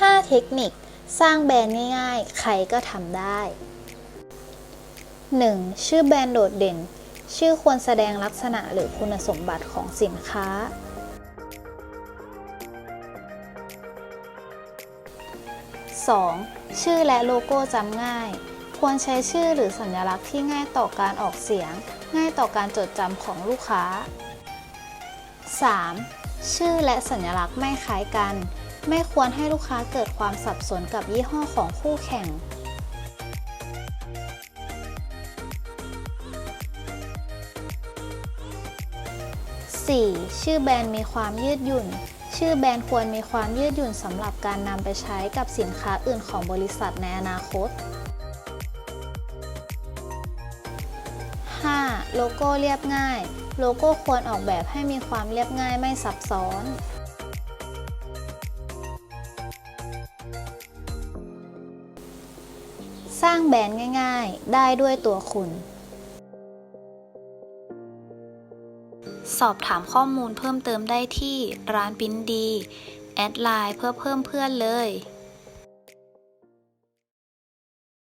5 เทคนิค สร้างแบรนด์ง่ายๆ ใครก็ทำได้ 1. ชื่อแบรนด์โดดเด่น ชื่อควรแสดงลักษณะหรือคุณสมบัติของสินค้า 2. ชื่อและโลโก้จำง่าย ควรใช้ชื่อหรือสัญลักษณ์ที่ง่ายต่อการออกเสียง ง่ายต่อการจดจำของลูกค้า 3. ชื่อและสัญลักษณ์ไม่คล้ายกัน ไม่ควรให้ลูกค้าเกิดความสับสนกับยี่ห้อของคู่แข่ง 4. ชื่อแบรนด์มีความยืดหยุ่น ชื่อแบรนด์ควรมีความยืดหยุ่นสำหรับการนำไปใช้กับสินค้าอื่นของบริษัทในอนาคต 5. โลโก้เรียบง่าย โลโก้ควรออกแบบให้มีความเรียบง่ายไม่ซับซ้อน สร้างแบรนด์ง่ายๆ ได้ด้วยตัวคุณ สอบถามข้อมูลเพิ่มเติมได้ที่ร้านปิ้นดี แอดไลน์เพื่อเพิ่มเพื่อนเลย